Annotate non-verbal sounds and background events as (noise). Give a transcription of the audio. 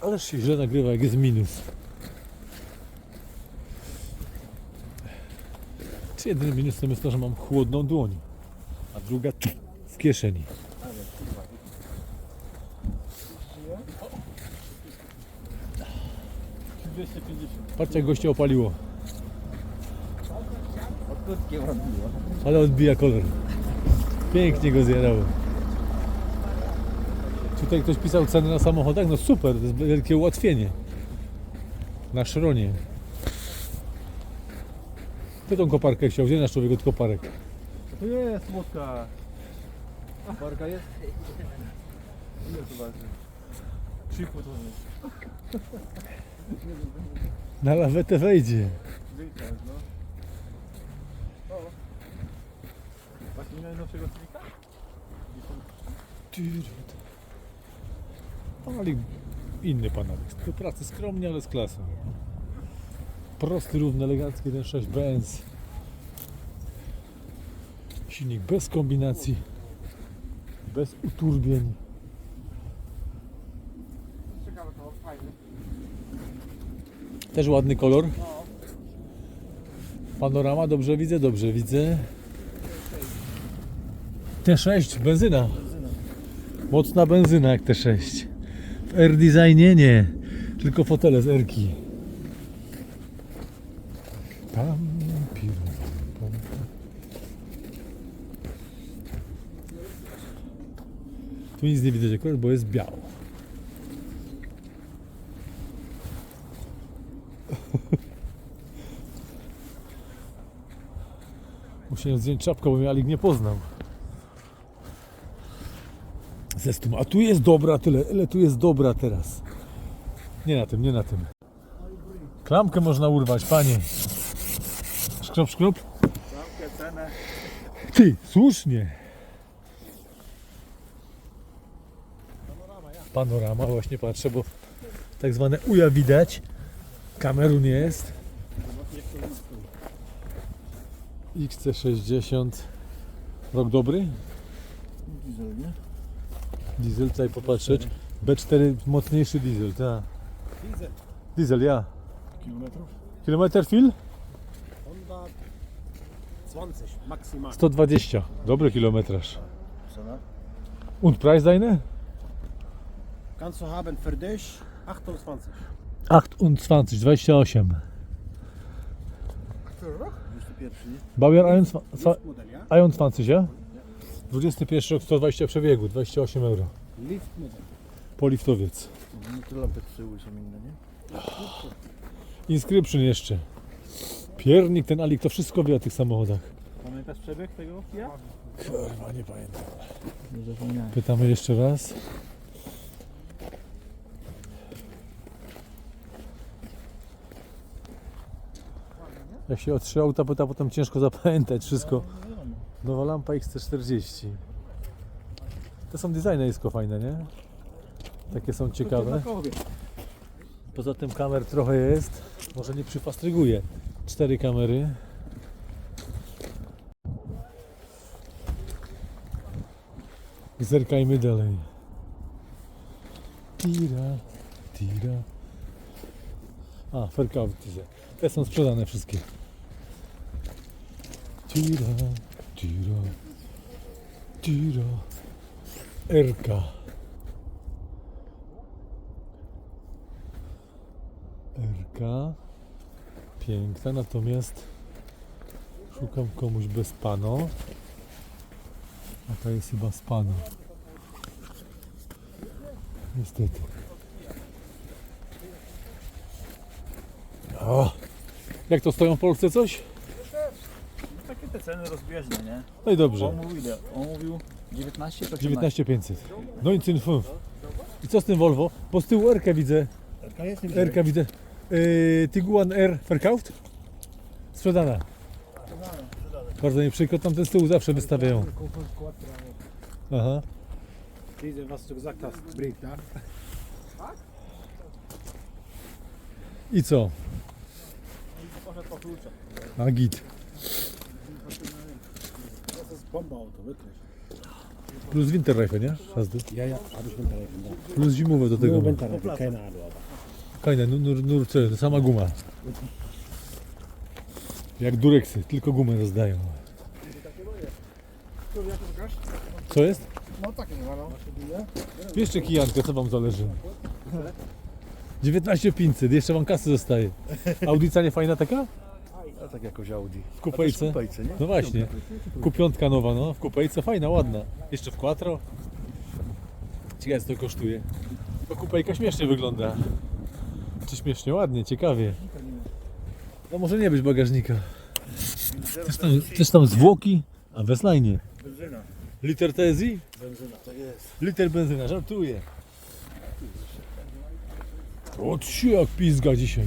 Ależ się źle nagrywa, jak jest minus. Czy jedyny minus to jest to, że mam chłodną dłoń, a druga w kieszeni. Patrzcie jak goście opaliło, ale odbija kolor. Pięknie go zjadało. Tutaj ktoś pisał ceny na samochodach, no super, to jest wielkie ułatwienie. Na szronie. Kto tą koparkę chciał? Gdzie nasz człowiek od koparek? To jest łódka. Barka jest? Ile to waży? 3,5 tony. Na lawetę wejdzie. Wyjdziesz, no. O. Właśnie najnowszego? Ale inny pan Alex. Do pracy skromnie, ale z klasą. Prosty, równy, elegancki ten 6 Benz. Silnik bez kombinacji. Bez uturbień. Też ładny kolor. Panorama, dobrze widzę, dobrze widzę. T6, benzyna. Mocna benzyna jak T6. R-designie nie, tylko fotele z R-ki. Pam, piru, pam. Tu nic nie widać akurat, bo jest biało. (laughs) Musiałem zdjąć czapkę, bo mnie Alik nie poznał. Zestum. A tu jest dobra tyle, ile tu jest dobra teraz. Nie na tym, nie na tym. Klamkę można urwać, panie. Szkrop, szkrop. Zamkę, cenę. Ty, słusznie. Panorama, właśnie patrzę, bo tak zwane uja widać. Kamerun jest. XC60. Rok dobry? Diesel, nie? Diesel, tutaj popatrzeć. B4 mocniejszy diesel, tak. Diesel. Diesel, ja. Kilometrów? Kilometr fil? Honda 20 maximal. 120. Dobry kilometraż. Cena? Und Preis deine? Kannst du haben für dich 28. 28, 28. Für rok? 21, nie? Baujahr 21, Model, ja? 21, ja? 21 rok, 120 przebiegu, 28 euro. Lift model. Poliftowiec. No to lampy z tyłu są inne, nie? Inscription jeszcze. Piernik, ten Alik, to wszystko wie o tych samochodach. Pamiętasz przebieg tego Kia? Kurwa, nie pamiętam. Nie zapomniałem. Pytamy jeszcze raz. Jak się o trzy auta pyta, potem ciężko zapamiętać wszystko. Nowa lampa XC40. To są designersko fajne, nie? Takie są ciekawe. Poza tym kamer trochę jest. Może nie przyfastryguje. Cztery kamery. Zerkajmy dalej. Tira, tira. A, ferkautyze. Te są sprzedane wszystkie. Tira, tira, tira. Erka. Erka. Piękna, natomiast szukam komuś bez pano. A ta jest chyba z. Niestety. O! Jak to stoją w Polsce coś? Te ceny rozbieżne, nie? No i dobrze. On mówił ile? On mówił 19 to 19500. No i cyn fünf. I co z tym Volvo? Bo z tyłu R widzę. RK jest nie R widzę. Yy, Tiguan R verkauft? Sprzedana. Bardzo mi przykro, tam ten z tyłu zawsze wystawiają. Aha. Diese, was hast, bringt, ja? I co? Poszedł po klucze. A git. Ist Bombenauto, wirklich. Plus Winterreifen, nie? Jazdy. Ja, ja, habe ich Winterreifen. Plus zimowe do tego. Nur ma. Winterreifen, keine. Fajne, nur, nur, nur co, to sama guma. Jak dureksy, tylko gumę rozdają. Co jest? No takie chyba, no. Jeszcze kijankę, co wam zależy? 19,500, jeszcze wam kasy zostaje. Audica nie fajna taka? A tak jakoś Audi. W kupejce? kupejce, nie? No właśnie. Kupiątka nowa, no. W kupejce fajna, ładna. Jeszcze w quattro. Ciekawe co to kosztuje. To kupejka śmiesznie wygląda. Czy śmiesznie, ładnie, ciekawie. No może nie być bagażnika. Też tam, też tam zwłoki, a westlajnie. Benzyna. Liter TSI? Benzyna, tak jest. Liter benzyna, żartuję. O trzy jak pizga dzisiaj.